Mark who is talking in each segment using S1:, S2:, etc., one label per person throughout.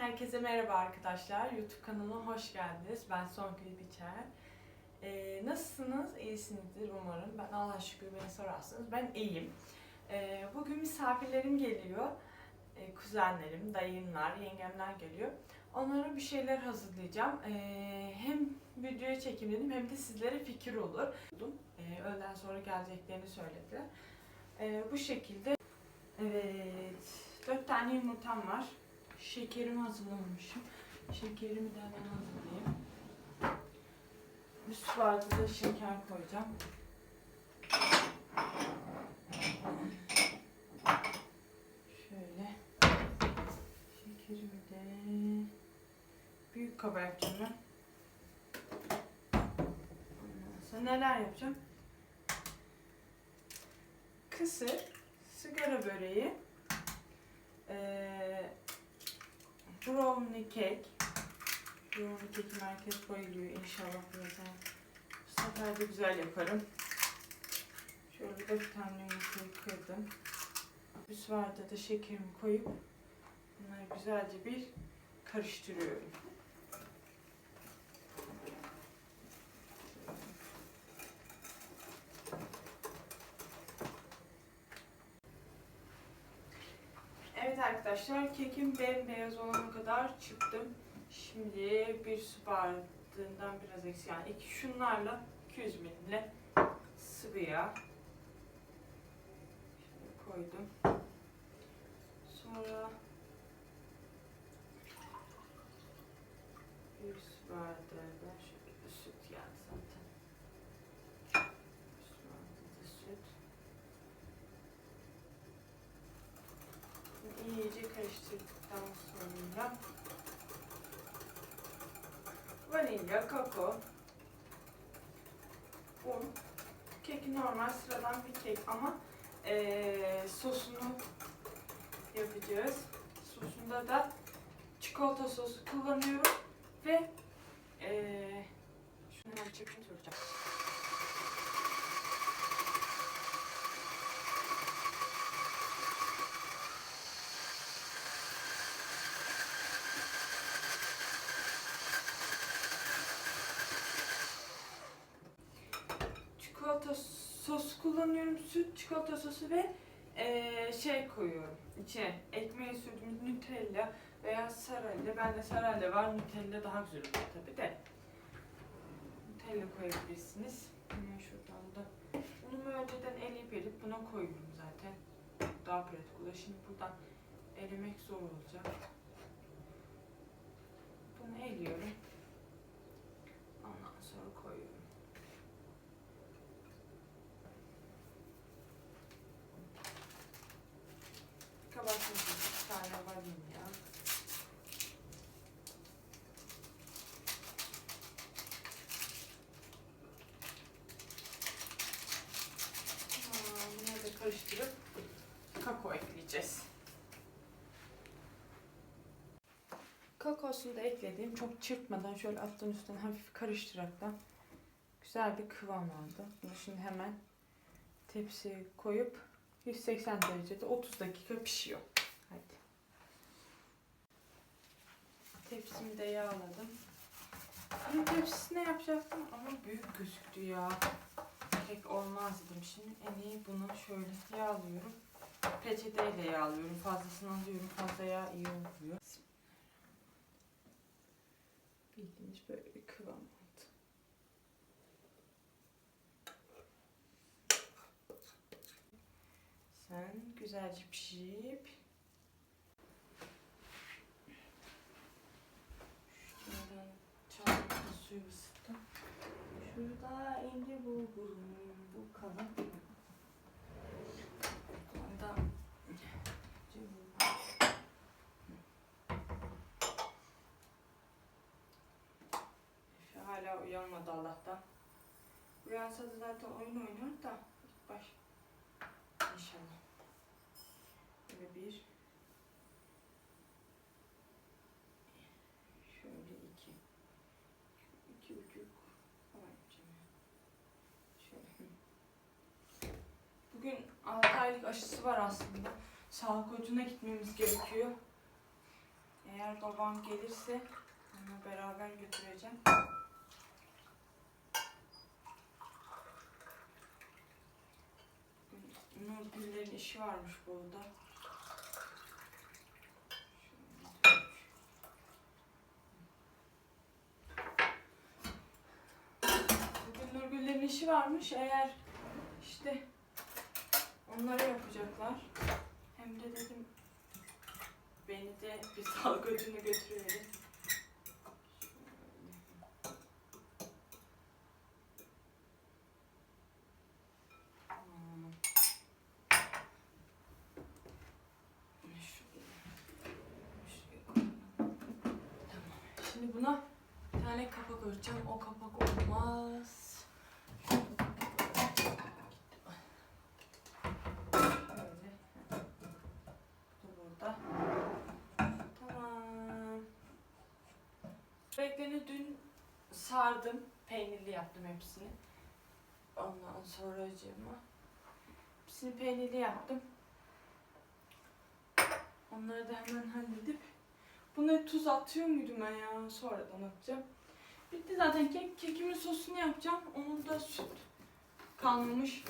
S1: Herkese merhaba arkadaşlar. YouTube kanalıma hoş geldiniz. Ben Songül Biçer. Ee, nasılsınız? İyisinizdir umarım. Ben Allah şükür beni sorarsanız ben iyiyim. Ee, bugün misafirlerim geliyor. Ee, kuzenlerim, dayımlar, yengemler geliyor. Onlara bir şeyler hazırlayacağım. Ee, hem videoya çekim dedim hem de sizlere fikir olur. Ee, öğleden sonra geleceklerini söylediler. Ee, bu şekilde. Evet. Dört tane yumurtam var. Şekerimi hazırlamışım. Şekerimi de hemen hazırlayayım. Bir su bardağı da şeker koyacağım. Şöyle. Şekerimi de büyük kaba yapacağım ben. Sonra neler yapacağım? Kısır, sigara böreği, eee brownie cake. Brownie cake'im herkes bayılıyor inşallah birazdan. Bu sefer de güzel yaparım. Şöyle dört tane yumurtayı kırdım. Bir su bardağı da şekerimi koyup bunları güzelce bir karıştırıyorum. Evet arkadaşlar kekim bembeyaz olana kadar çıktım. Şimdi bir su bardağından biraz eksik yani iki şunlarla 200 mililitre sıvı yağ Şöyle koydum. Sonra bir su bardağı da şöyle süt yani zaten. Bir su bardağı da süt. İyice karıştırdıktan sonra vanilya, kakao, un, kek normal sıradan bir kek ama eee, sosunu yapacağız. Sosunda da çikolata sosu kullanıyorum ve eee şunu çekeyim soracağım. çikolata sosu kullanıyorum. Süt, çikolata sosu ve eee, şey koyuyorum. İçine ekmeği sürdüğümüz Nutella veya Sarelle. Bende Sarelle var. Nutella daha güzel oluyor tabii de. Nutella koyabilirsiniz. Hemen şuradan da. Unumu önceden eleyip elip buna koyuyorum zaten. Daha pratik olur. Şimdi buradan elemek zor olacak. Bunu eliyorum. Ondan sonra koyuyorum. Kabartma bir tane vanilya. Aa, Bunları da karıştırıp kakao ekleyeceğiz. Kakaosunu da ekledim. Çok çırpmadan şöyle alttan üstten hafif karıştıraraktan güzel bir kıvam aldı. Bunu şimdi hemen tepsiye koyup 180 derecede 30 dakika pişiyor. Hadi. Tepsimi de yağladım. Bunun tepsisine yapacaktım ama büyük gözüktü ya. Pek olmaz dedim. Şimdi en iyi bunu şöyle yağlıyorum. Peçeteyle yağlıyorum. Fazlasını alıyorum. Fazla yağ iyi oluyor. Bildiğiniz böyle bir kıvam aldı. Sen güzelce pişirip şuradan çayımda suyu ısıttım. Şurada ince bulgurum bu kalın. Onda ince bulgur. Hala uyanmadı Allah'tan. Uyansa da zaten oyun oynar da ilk. İnşallah. Böyle bir. Şöyle iki. İki buçuk falan. Şöyle. Bugün 6 aylık aşısı var aslında. Sağlık ocağına gitmemiz gerekiyor. Eğer babam gelirse onunla beraber götüreceğim. Nurgüllerin işi varmış burada. İşi varmış. Eğer işte onlara yapacaklar. Hem de dedim beni de bir ödülüne götürüverin. Şimdi buna bir tane kapak öreceğim. O kapak olmaz. Böyle. Bu burada. Tamam. Renklerini dün sardım. Peynirli yaptım hepsini. Ondan sonra acıma. Hepsini peynirli yaptım. Onları da hemen halledip Buna tuz atıyor muydum ben ya? Sonradan atacağım. Bitti zaten kek. Kekimin sosunu yapacağım. Onun da süt kalmamış.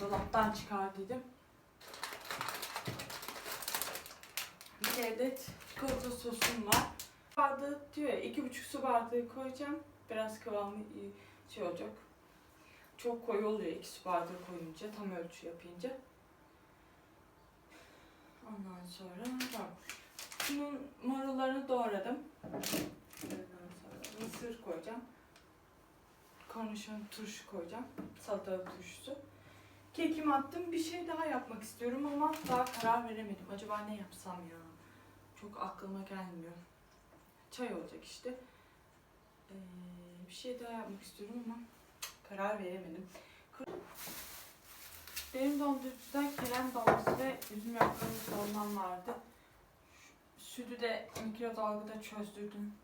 S1: Dolaptan çıkardıydım. Bir adet çikolata sosum var. Bardağı diyor ya, iki buçuk su bardağı koyacağım. Biraz kıvamı iyi şey olacak. Çok koyu oluyor iki su bardağı koyunca, tam ölçü yapınca. Ondan sonra bak. Bunun marullarını doğradım. Ondan sonra mısır koyacağım. Kornişon turşu koyacağım. Salatalık turşusu. Kekimi attım. Bir şey daha yapmak istiyorum ama daha karar veremedim. Acaba ne yapsam ya? Çok aklıma gelmiyor. Çay olacak işte. Ee, bir şey daha yapmak istiyorum ama karar veremedim. Benim dondurucuda krem dolması ve üzüm yaprağını dolmam vardı. Sütü de mikrodalgada çözdürdüm.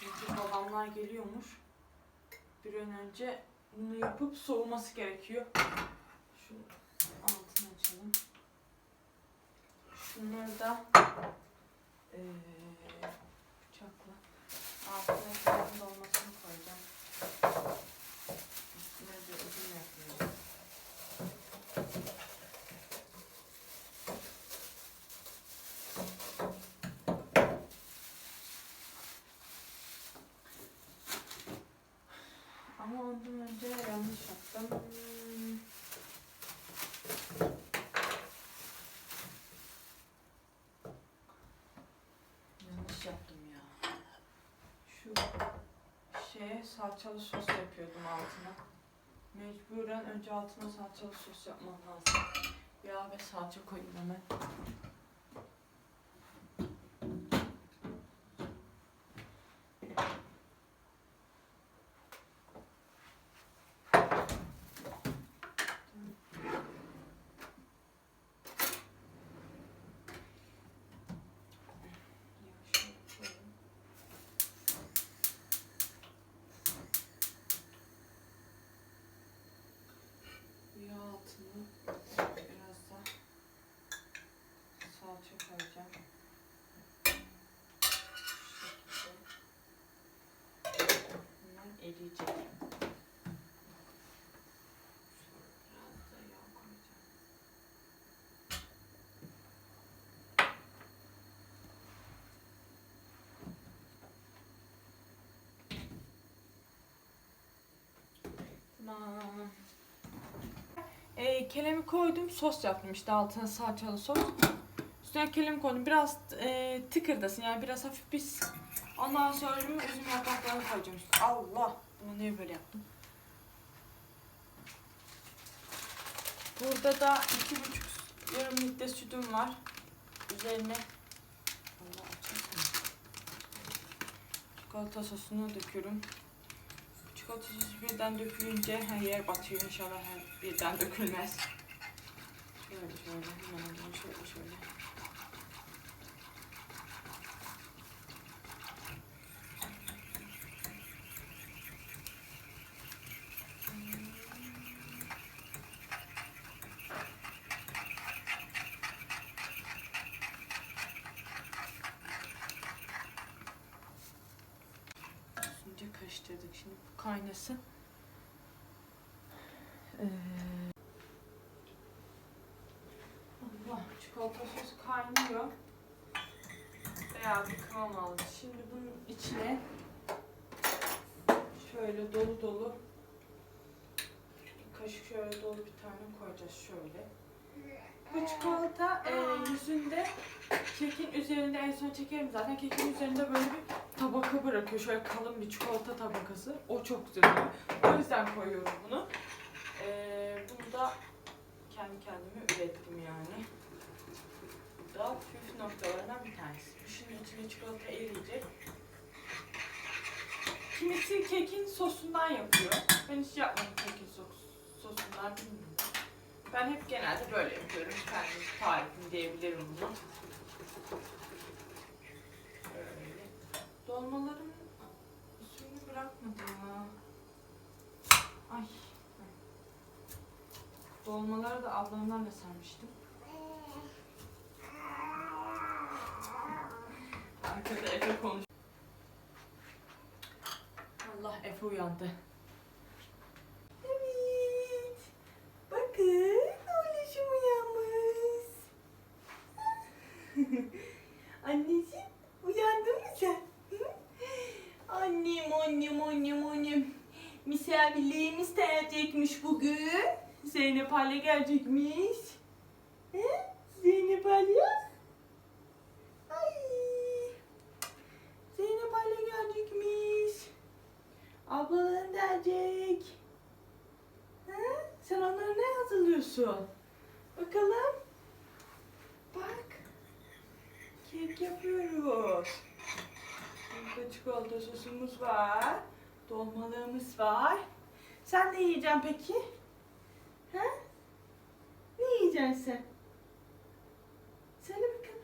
S1: Çünkü babamlar geliyormuş. Bir an önce bunu yapıp soğuması gerekiyor. Şu altını açalım. Şunları da eee bıçakla altına krem dolmasını koyacağım. Üstüne de üzüm yapıyorum. Ama ondan önce yanlış yaptım. Hmm. Yanlış yaptım ya. Şu şeye salçalı sos yapıyordum altına. Mecburen önce altına salçalı sos yapmam lazım. Yağ ve salça koyayım hemen. Yağı şöyle koyayım. Yağ altını biraz da salça koyacağım. Bunlar eriyecek. Sonra biraz da yağ koyacağım. Tamam. E, kelemi koydum, sos yaptım işte altına salçalı sos. Üstüne kelemi koydum, biraz e, tıkırdasın yani biraz hafif pis. Ondan sonra üzüm yapraklarını koyacağım. Allah! Bunu niye böyle yaptım? Burada da iki buçuk yarım litre sütüm var. Üzerine. Çikolata sosunu döküyorum. Çikolata sosu birden dökülünce her yer batıyor inşallah her birden dökülmez. Şöyle şöyle hemen alayım şöyle şöyle. kaynasın. Ee, Allah çikolata sosu kaynıyor. Bayağı bir kıvam aldı. Şimdi bunun içine şöyle dolu dolu bir kaşık şöyle dolu bir tane koyacağız şöyle. Bu çikolata e, yüzünde kekin üzerinde en son çekerim zaten kekin üzerinde böyle bir tabaka bırakıyor. Şöyle kalın bir çikolata tabakası. O çok güzel. O yüzden koyuyorum bunu. E, bunu da kendi kendime ürettim yani. Bu da püf noktalarından bir tanesi. Şimdi içine çikolata eriyecek. Kimisi kekin sosundan yapıyor. Ben hiç yapmadım kekin sos- sosundan bilmiyorum. Ben hep genelde böyle yapıyorum. Kendim tarifim diyebilirim bunu. Böyle. Dolmaların suyunu bırakmadım ha. Ay. Dolmaları da ablamdan da sarmıştım. Arkada Efe konuş. Allah Efe uyandı. Evet. Bakın oğluşum uyanmış. Anneciğim uyandın mı sen? Hı? Annem annem annem annem. Misafirliğimiz gelecekmiş bugün. Zeynep Hale gelecekmiş. He? Zeynep Hale? Ay. Zeynep Hale gelecekmiş. Ablaların gelecek. Ha? Sen onlara ne hazırlıyorsun? Bakalım. Bak. Kek yapıyoruz. Burada çikolata sosumuz var. Dolmalığımız var. Sen ne yiyeceksin peki? Ha? Ne yiyeceksin sen? Söyle bakalım.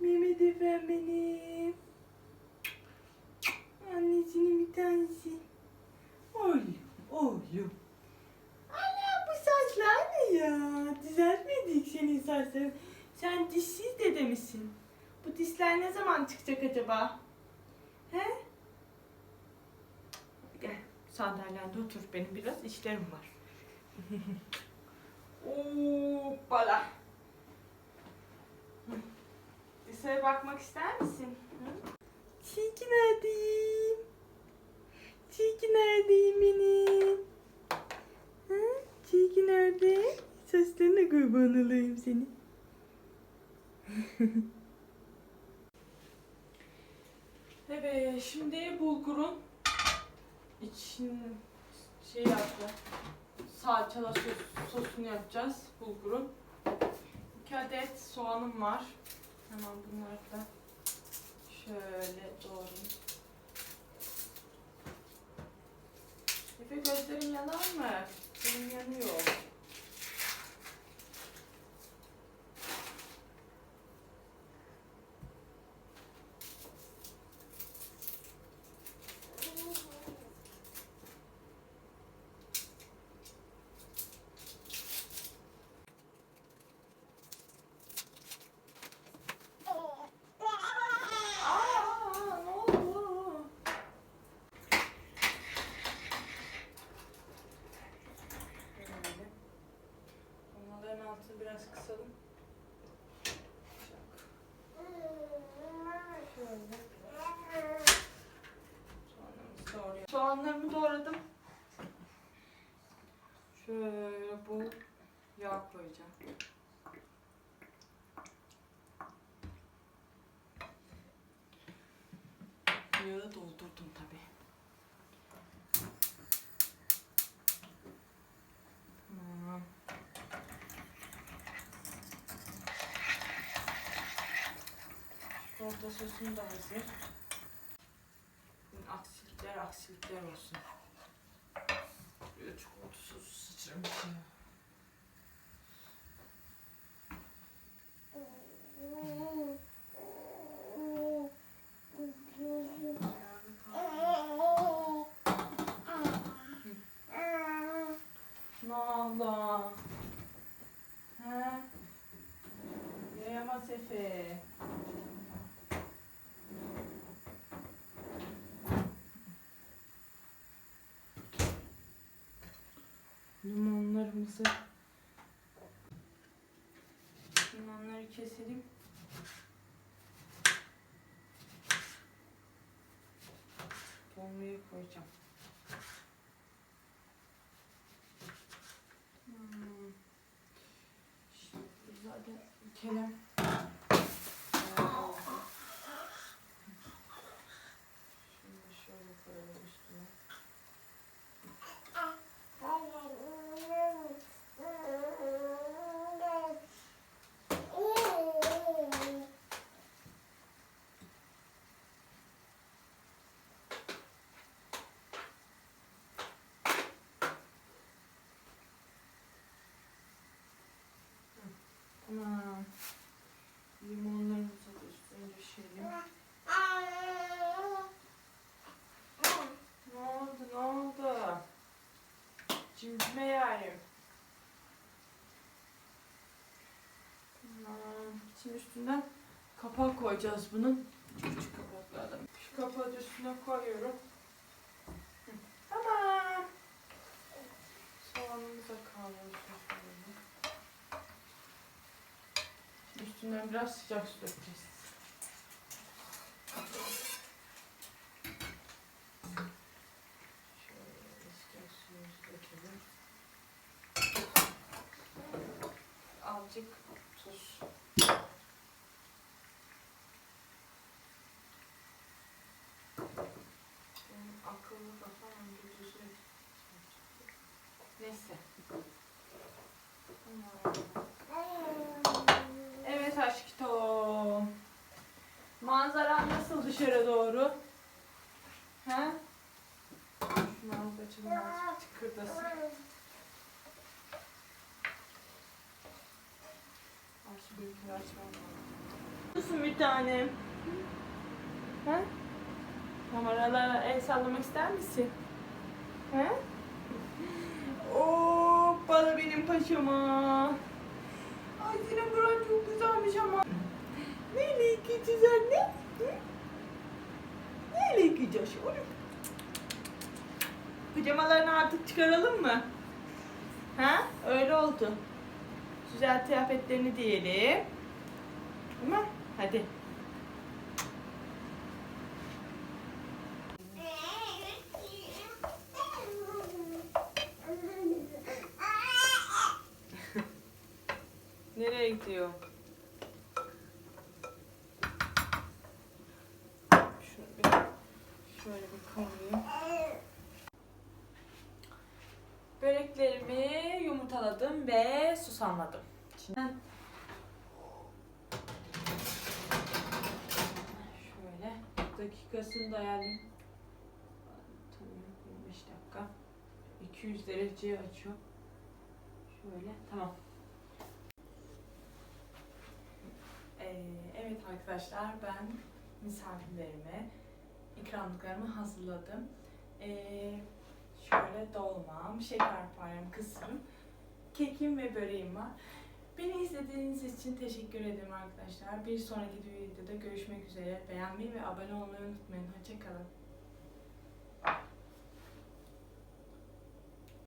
S1: Mehmet Efendi benim. Annesinin bir tanesi. Oğlum, oğlum. Ana bu saçlar ne ya? Düzeltmedik senin saçlarını. Sen dişsiz dede misin? Bu dişler ne zaman çıkacak acaba? He? Gel sandalyende otur. Benim biraz işlerim var. Hoppala. Dışarı bakmak ister misin? Hı? Neredeyim? Çiki neredeyim benim? Hı? Çiki nerede? Saçlarına kurban olayım seni. evet, şimdi bulgurun için şey yaptı. Salçalı sos, sosunu yapacağız bulgurun. İki adet soğanım var. Hemen bunları da şöyle doğrayayım. Efe gözlerin yanar mı? Benim yanıyor. Aa, ne oldu? Böyle. Dolmaların altını biraz kısalım. Şöyle. Soğanlarımızı doğrayalım. Soğanlarımı doğradım. Şöyle bu yağ koyacağım. Yağı doldurdum tabi. Hmm. Çikolata sosum da hazır. Aksilikler aksilikler olsun. Böyle çikolata sosu sıçramış ya. Nala. He? Yayamaz Efe. Soğanlarımızı. Limonları keselim. Dolmayı koyacağım. Hmm. Şimdi zaten kelem. Şimdi şöyle koyalım üstüne. Tamam. Limonlarımızı da üstüne düşelim. Ne oldu ne oldu? Cimcime yarim. Tamam. Şimdi üstünden kapak koyacağız bunun. Küçük kapaklardan. Şu kapağı üstüne koyuyorum. Tamam. Soğanımıza kavrulsun. Üstünden biraz sıcak su dökeceğiz. Azıcık tuz. Benim akıllı kafam önce tuzu Neyse. Tamam. Evet aşkım. Manzara nasıl dışarı doğru? Ha? Şunu alıp açalım azıcık tıkırdasın. Aç bir açmam. Nasılsın bir tanem? Ha? Kameralara el sallamak ister misin? Ha? Hoppala benim paşama. Ay senin buran çok güzelmiş ama. Neyle yıkayacağız anne? Hı? Neyle yıkayacağız oğlum? Pijamalarını artık çıkaralım mı? Ha? Öyle oldu. Güzel kıyafetlerini diyelim. Tamam. Hadi. Nereye gidiyor? Şunu bir, şöyle bir koyayım. Böreklerimi ve susamladım. Şimdi şöyle dakikasını da ayarlayayım. Tamam 25 dakika. 200 dereceye açıyor. Şöyle tamam. Ee, evet arkadaşlar ben misafirlerime ikramlıklarımı hazırladım. Ee, şöyle dolmam, şekerparem, kısırım, kekim ve böreğim var. Beni izlediğiniz için teşekkür ederim arkadaşlar. Bir sonraki videoda görüşmek üzere. Beğenmeyi ve abone olmayı unutmayın. Hoşçakalın.